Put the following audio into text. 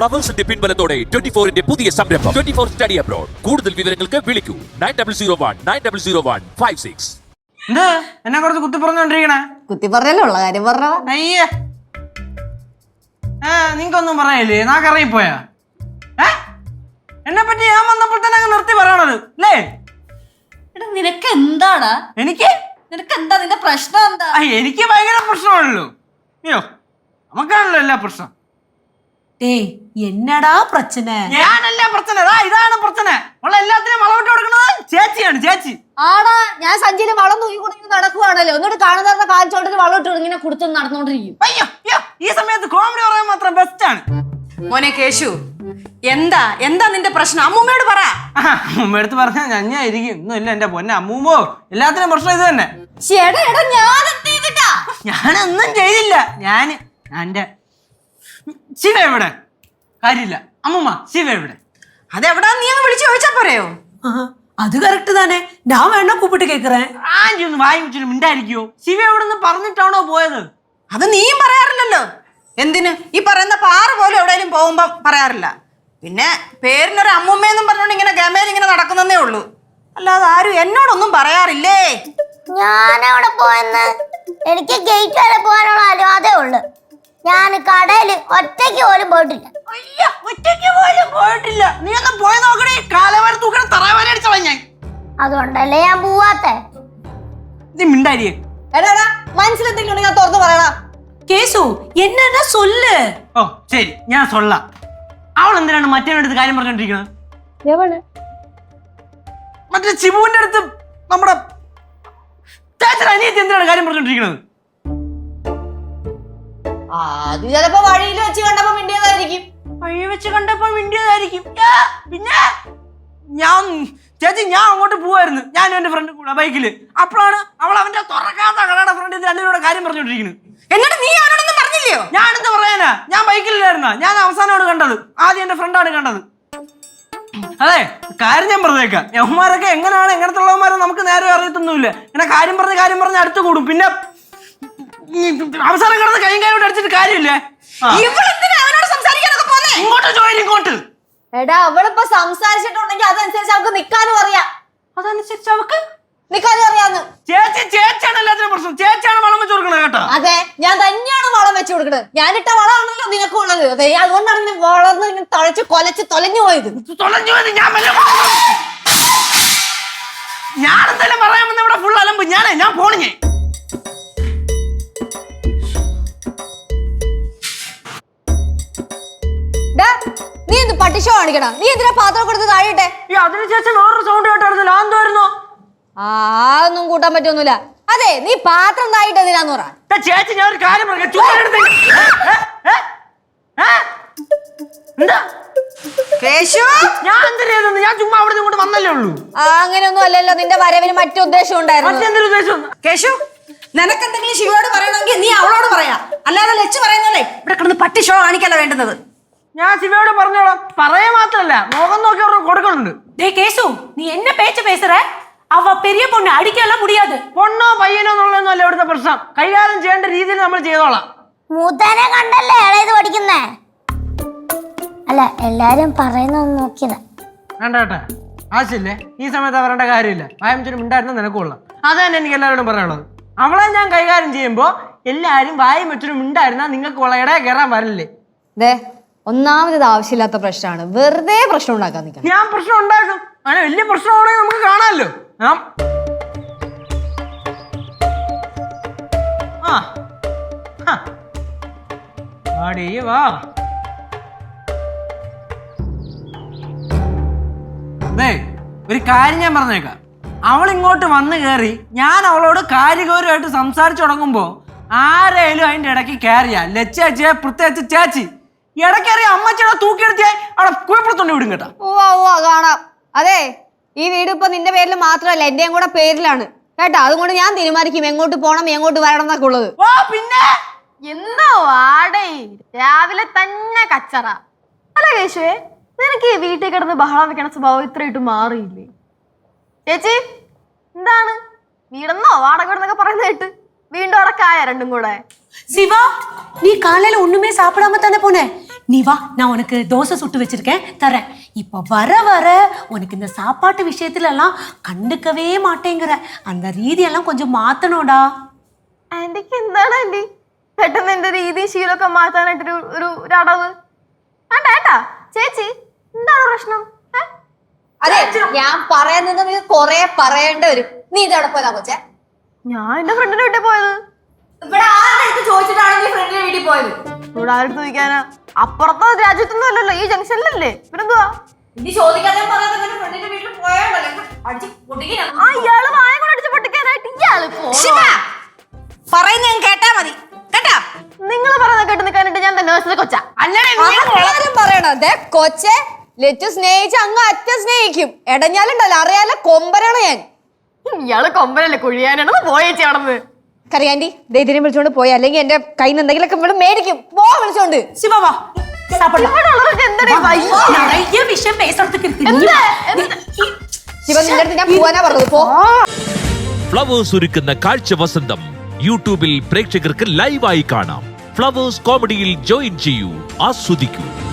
ഫ്ലവേഴ്സിന്റെ പിൻബലത്തോടെ twenty ഫോറിന്റെ പുതിയ സംരംഭം. ട്വന്റി ഫോർ സ്റ്റഡി അബ്രോഡ് കൂടുതൽ വിവരങ്ങൾക്ക് വിളിക്കൂ. Nine double zero one nine double zero one five six എന്ത്? എന്നെ കുറച്ച് കുത്തി പറഞ്ഞോണ്ടിരിക്കണേ? കുത്തി പറഞ്ഞല്ലോ ഉള്ള കാര്യം പറഞ്ഞതാ. അയ്യേ. ഏ നിങ്ങക്കൊന്നും പറയാനില്ലേ? നാക്കറിയിപ്പോയാ ഏ? എന്നെ പറ്റി ഞാൻ വന്നപ്പോൾ തന്നെ അങ്ങ് നിർത്തി പറയണത് അല്ലേ? എടാ നിനക്ക് എന്താടാ എനിക്ക്? നിനക്ക് എന്താ നിന്റെ പ്രശ്നം എന്താ? ആ, എനിക്ക് ഭയങ്കര പ്രശ്നമാണല്ലോ. അയ്യോ നമുക്കാണല്ലോ എല്ലാ പ്രശ്നം. டேய் എന്നടാ പ്രശ്ന ഞാനല്ല പ്രശ്ന ഇതാണ് പ്രശ്ന എല്ലാത്തിനും വളവിട്ട് കൊടുക്കുന്നത് ചേച്ചിയാണ് ചേച്ചി. ആടാ ഞാൻ സഞ്ചിയിൽ വളം തൂക്കി കൊടുത്ത് നടക്കുവാണല്ലോ. എന്നിട്ട് കാണുന്ന കാൽച്ചോട്ടിൽ വളവിട്ട് ഇങ്ങനെ കൊടുത്ത് നടന്നോണ്ടിരിക്കും. അയ്യോ ഈ സമയത്ത് കോമഡി പറയാൻ മാത്രം ബെസ്റ്റ് ആണ്. മോനെ കേശു എന്താ എന്താ നിന്റെ പ്രശ്നം? അമ്മൂമ്മയോട് പറ. അമ്മൂമ്മയടുത്ത് പറഞ്ഞാ ഞഞ്ഞായിരിക്കും. ഇന്നും ഇല്ല എന്റെ പൊന്നെ അമ്മൂമ്മോ. എല്ലാത്തിനും പ്രശ്നം ഇത് തന്നെ. എടാ ഞാൻ ഞാനൊന്നും ചെയ്തില്ല. ഞാൻ എന്റെ ശിവ എവിടെ? കാര്യമില്ല. അമ്മമ്മ ശിവ എവിടെ? അതെവിടാ നീ അങ്ങ് വിളിച്ചു ചോദിച്ചാ പറയോ അത് കറക്റ്റ് തന്നെ. ഞാൻ വേണ്ട കൂപ്പിട്ട് കേക്കറേ? ആന്റി ഒന്ന് വായി വെച്ചിട്ട് മിണ്ടായിരിക്കോ ശിവ എവിടെ നിന്ന് പറഞ്ഞിട്ടാണോ പോയത്? അത് നീയും പറയാറില്ലല്ലോ. എന്തിന്? ഈ പറയുന്ന പാറ പോലും എവിടെയെങ്കിലും പോകുമ്പോ പറയാറില്ല. പിന്നെ പേരിനൊരു അമ്മൂമ്മയെന്നും പറഞ്ഞോണ്ട് ഇങ്ങനെ ഗമേൽ ഇങ്ങനെ നടക്കുന്നതേ ഉള്ളൂ. അല്ലാതെ ആരും എന്നോടൊന്നും പറയാറില്ലേ? ഞാനവിടെ പോയെന്ന്? എനിക്ക് ഗേറ്റ് വരെ പോകാനുള്ള അനുവാദമേ ഉള്ളു. ഞാൻ കടയിൽ ഒറ്റയ്ക്ക് പോലും പോയിട്ടില്ല. അയ്യ ഒറ്റയ്ക്ക് പോലും പോയിട്ടില്ല. നീ ഒന്ന് പോയി നോക്കണേ കാലവാര തൂക്കണ തറവാര അടിച്ചവ ഞാൻ. അതുകൊണ്ടല്ലേ ഞാൻ പോവാത്തെ? നീ മിണ്ടാരിയെ എടാടാ മനസ്സിലെന്തെങ്കിലും ഉണ്ടെങ്കിൽ തുറന്നു പറയടാ. കേസു എന്നാ സൊല്ല്? ഓ ശരി ഞാൻ സൊല്ലാം അവൾ എന്തിനാണ് മറ്റേവനടുത്ത് കാര്യം പറഞ്ഞോണ്ടിരിക്കുന്നത് എവിടെ മറ്റേ ചിബുവിന്റെ അടുത്ത് നമ്മുടെ അനിയത്തി എന്തിനാണ് കാര്യം പറഞ്ഞോണ്ടിരിക്കുന്നത് അത് ചിലപ്പോ വഴിയിൽ വെച്ച് കണ്ടപ്പോ മിണ്ടിയതായിരിക്കും. വഴി വെച്ച് കണ്ടപ്പോ മിണ്ടിയതായിരിക്കും. പിന്നെ? ഞാൻ ചേച്ചി ഞാൻ അങ്ങോട്ട് പോവായിരുന്നു. ഞാനും എന്റെ ഫ്രണ്ട് കൂടെ ബൈക്കിൽ അപ്പോഴാണ് അവൾ അവന്റെ തുറക്കാത്ത കടയുടെ ഫ്രണ്ട് രണ്ടിനോട് കാര്യം പറഞ്ഞോണ്ടിരിക്കുന്നത് എന്നിട്ട് നീ അവനോടൊന്നും പറഞ്ഞില്ലയോ? ഞാൻ എന്ത് പറയാനാ? ഞാൻ ബൈക്കിലായിരുന്ന ഞാൻ അവസാനമാണ് കണ്ടത്. ആദ്യം എന്റെ ഫ്രണ്ടാണ് കണ്ടത്. അതെ കാര്യം ഞാൻ പറഞ്ഞേക്കാം. യഹ്മാരൊക്കെ എങ്ങനെയാണ്? എങ്ങനത്തെ ഉള്ളവന്മാരെ നമുക്ക് നേരെ അറിയത്തൊന്നുമില്ല. ഇങ്ങനെ കാര്യം പറഞ്ഞ് കാര്യം പറഞ്ഞ് അടുത്ത് കൂടും. പിന്നെ അവസാനം കിടന്ന് കൈയും കൈയോട് അടിച്ചിട്ട് കാര്യമില്ലേ ആ. ഇവളെന്തിനാ അവനോട് സംസാരിക്കാനൊക്കെ പോന്നേ ഇങ്ങോട്ട് ജോയിൻ ഇങ്ങോട്ട്. എടാ അവളിപ്പോ സംസാരിച്ചിട്ടുണ്ടെങ്കിൽ അതനുസരിച്ച് അവൾക്ക് നിക്കാനും അറിയാം. അതനുസരിച്ച് അവക്ക്? നിക്കാനും അറിയാന്ന്. ചേച്ചി ചേച്ചിയാണ് എല്ലാത്തിനും പ്രശ്നം. ചേച്ചിയാണ് വളം വെച്ച് കൊടുക്കണത് കേട്ടോ. അതെ ഞാൻ തന്നെയാണ് വളം വെച്ച് കൊടുക്കണത്. ഞാനിട്ട വളമാണല്ലോ നിനക്കുള്ളത് അതെ അതുകൊണ്ടാണ് നീ വളർന്ന് ഇങ്ങനെ തഴച്ച് കൊലച്ച് തൊലഞ്ഞു പോയത്. തൊലഞ്ഞു പോയത് ഞാൻ വല്ല ഞാൻ എന്തായാലും പറയാമെന്ന് ഇവിടെ ഫുൾ അലമ്പ്. ഞാനേ ഞാൻ പോണിഞ്ഞേ നീ ഷോ കാണിക്കണ? നീ എന്തിനാ പാത്രം കൊടുത്ത് താഴെട്ടെ ഈ അതിനുശേഷം വേറൊരു സൗണ്ട് കേട്ടായിരുന്നല്ലോ അതെന്തായിരുന്നു ആ ഒന്നും കൂട്ടാൻ പറ്റൊന്നുമില്ല അതെ നീ പാത്രം തായിട്ട് എന്തിനാന്ന് പറ. ചേച്ചി ഞാൻ ഒരു കാര്യം പറയാം. ചുമ്മാ എടുത്ത്? എന്താ? ഞാൻ എന്തിനു ഞാൻ ചുമ്മാ അവിടെ ഇങ്ങോട്ട് വന്നല്ലേ ഉള്ളൂ. ആ അങ്ങനെയൊന്നും അല്ലല്ലോ. നിന്റെ വരവിന് മറ്റു ഉദ്ദേശം ഉണ്ടായിരുന്നു. ഉദ്ദേശം കേശു നിനക്കെന്തെങ്കിലും ശിവയോട് പറയണമെങ്കിൽ നീ അവളോട് പറയാ. അല്ലാതെ ലച്ച് പറയുന്നല്ലേ ഇവിടെ കിടന്ന് പട്ടി ഷോ കാണിക്കല്ല വേണ്ടുന്നത്. ഞാൻ ശിവയോട് പറഞ്ഞോളാം പറയാ മാത്രല്ല മുഖം നോക്കി അവർക്ക് കൊടുക്കുന്നുണ്ട് டேய் கேசு நீ என்ன பேச்சு பேசுற அவ பெரிய பொண்ணு அடிக்கலாம் முடியாது പൊണ്ണോ പയ്യനോ എന്നുള്ളതൊന്നും അല്ല ഇവിടുത്തെ പ്രശ്നം കൈകാര്യം ചെയ്യേണ്ട രീതിയിൽ നമ്മൾ ചെയ്തോളാം മൂത്തനെ കണ്ടല്ലേ ഇളയത് പഠിക്കുന്നേ അല്ല എല്ലാരും പറയുന്നത് നോക്കിയതാ വേണ്ട കേട്ടെ ആവശ്യമില്ലേ ഈ സമയത്ത് വരേണ്ട കാര്യമില്ല വായമിച്ചൊരു ഉണ്ടായിരുന്നു നിനക്കുള്ള അത് തന്നെ എനിക്ക് എല്ലാവരോടും പറയാനുള്ളത് അവളെ ഞാൻ കൈകാര്യം ചെയ്യുമ്പോൾ എല്ലാവരും വായും വെച്ചൊരു ഉണ്ടായിരുന്നാൽ നിങ്ങൾക്ക് ഉള്ളയുടെ കയറാൻ വരില്ലേ ദേ ഒന്നാമത് ആവശ്യമില്ലാത്ത പ്രശ്നമാണ്. വെറുതെ പ്രശ്നം ഉണ്ടാക്കാൻ നിൽക്കണം. ഞാൻ പ്രശ്നം ഉണ്ടാക്കും. വലിയ പ്രശ്നമാണെങ്കിൽ നമുക്ക് കാണാമല്ലോ. വാ. ഒരു കാര്യം ഞാൻ പറഞ്ഞേക്കാം. അവൾ ഇങ്ങോട്ട് വന്നു കയറി ഞാൻ അവളോട് കാര്യഗൗരമായിട്ട് സംസാരിച്ചു തുടങ്ങുമ്പോ ആരേലും അതിന്റെ ഇടയ്ക്ക് കയറിയാ. ലച്ചേച്ചിയെ പ്രത്യേകിച്ച് ചേച്ചി. ഇടയ്ക്കേറിയ അമ്മച്ചേടെ തൂക്കിയെടുത്തിയായി അവിടെ കുഴപ്പത്തുണ്ട് വിടും കേട്ടാ ഓ ഓ കാണാം അതെ ഈ വീട് ഇപ്പൊ നിന്റെ പേരിൽ മാത്രമല്ല എന്റെയും കൂടെ പേരിലാണ് കേട്ടോ അതുകൊണ്ട് ഞാൻ തീരുമാനിക്കും എങ്ങോട്ട് പോകണം എങ്ങോട്ട് വരണം എന്നൊക്കെ ഉള്ളത് ഓ പിന്നെ എന്തോ വാടേ രാവിലെ തന്നെ കച്ചറ അല്ല കേശുവേ നിനക്ക് ഈ വീട്ടിൽ കിടന്ന് ബഹളം വെക്കണ സ്വഭാവം ഇത്രയിട്ട് മാറിയില്ലേ ചേച്ചി എന്താണ് വീടെന്നോ വാടക വീടെന്നൊക്കെ പറയുന്ന കേട്ട് വീണ്ടും അടക്കായ രണ്ടും കൂടെ சிவா நீ காலையில ஒண்ணுமே சாப்பிடாம தானே போன நீ வா நான் உனக்கு தோசை சுட்டு வச்சிருக்கேன் தரேன் இப்போ வர வர உனக்கு இந்த சாப்பாட்டு விஷயத்துல எல்லாம் கண்டுக்கவே மாட்டேங்கிற அந்த രീതിയെല്ലാം கொஞ்சம் മാറ്റണോടാ ആന്റിക്ക് എന്താണ് ആന്റി പെട്ടെന്ന് എന്റെ രീതി ശീലമൊക്കെ മാറ്റാനായിട്ടൊരു ഒരു ഒരു അടവ് വേണ്ട ഏട്ടാ ചേച്ചി എന്താണ് പ്രശ്നം ഏ? അതെ ഞാൻ പറയുന്നത് നീ കൊറേ പറയേണ്ടി വരും നീ ഇതവിടെ പോയതാ കൊച്ചെ ഞാൻ എന്റെ ഫ്രണ്ടിന്റെ വീട്ടിൽ പോയത് ഇവിടെ ആരുടെ അടുത്ത് ചോദിച്ചിട്ടാണ് നീ ഫ്രണ്ടിന്റെ വീട്ടിൽ പോയത് ഇവിടെ ആരുടെ ചോദിക്കാനാ അപ്പുറത്തെ രാജ്യത്തൊന്നും അല്ലല്ലോ ഈ ജംഗ്ഷനിലല്ലേ? പിന്നെന്തുവാ നീ ചോദിക്കാതെ ഫ്രണ്ടിന്റെ വീട്ടിൽ പോയാണല്ലോ അടിച്ച് പൊട്ടിക്കാൻ ആ ഇയാൾ വായ കൊണ്ട് അടിച്ച് പൊട്ടിക്കാനായിട്ട് ഇയാൾ ശിവ പറയുന്ന ഞാൻ കേട്ടാ മതി. കേട്ടാ? നിങ്ങൾ പറയുന്നത് കേട്ട് നിൽക്കാനായിട്ട് ഞാൻ കൊച്ചാ. ആരും പറയണോ? ദേ കൊച്ചെ ലെറ്റു സ്നേഹിച്ച് അങ്ങ് അറ്റ സ്നേഹിക്കും. എടഞ്ഞാലുണ്ടല്ലോ അറിയാലോ കൊമ്പനാണ് ഞാൻ. ഇയാൾ കൊമ്പനല്ലേ കുഴിയാനാണെന്ന് പോയേച്ചി കറിയാന്റി ദൈതിനെ വിളിച്ചോണ്ട് പോയി. അല്ലെങ്കിൽ എന്റെ കയ്യിൽ നിന്ന് എന്തെങ്കിലും ഒക്കെ മേടിക്കും. പോ വിളിച്ചോണ്ട്. ഫ്ലവേഴ്സ് ഒരുക്കുന്ന കാഴ്ച വസന്തം യൂട്യൂബിൽ പ്രേക്ഷകർക്ക് ലൈവായി കാണാം. ഫ്ലവേഴ്സ് കോമഡിയിൽ ജോയിൻ ചെയ്യൂ. ആസ്വദിക്കൂ.